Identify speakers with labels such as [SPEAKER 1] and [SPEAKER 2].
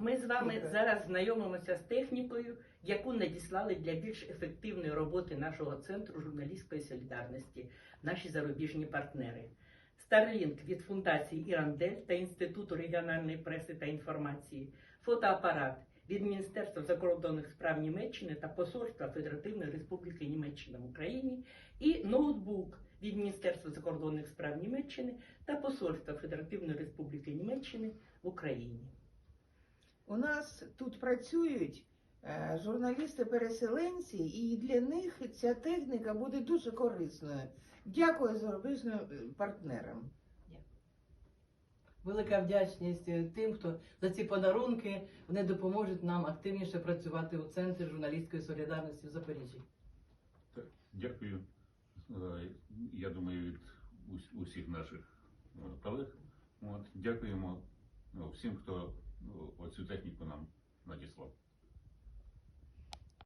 [SPEAKER 1] ми з вами зараз знайомимося з технікою, яку надіслали для більш ефективної роботи нашого центру журналістської солідарності, наші зарубіжні партнери. Starlink від фундації Ірандель та Інституту регіональної преси та інформації, фотоапарат від Міністерства закордонних справ Німеччини та Посольства Федеративної Республіки Німеччина в Україні і ноутбук від Міністерства закордонних справ Німеччини та Посольства Федеративної Республіки Німеччини в Україні.
[SPEAKER 2] У нас тут працюють е, журналісти-переселенці, і для них ця техніка буде дуже корисною. Дякую зарубіжним е, партнерам.
[SPEAKER 3] Велика вдячність е, тим, хто за ці подарунки вони допоможуть нам активніше працювати у центрі журналістської солідарності в Запоріжжі.
[SPEAKER 4] Так, Дякую. Я думаю, від усіх наших колег. От, дякуємо всім, хто оцю техніку нам надіслав.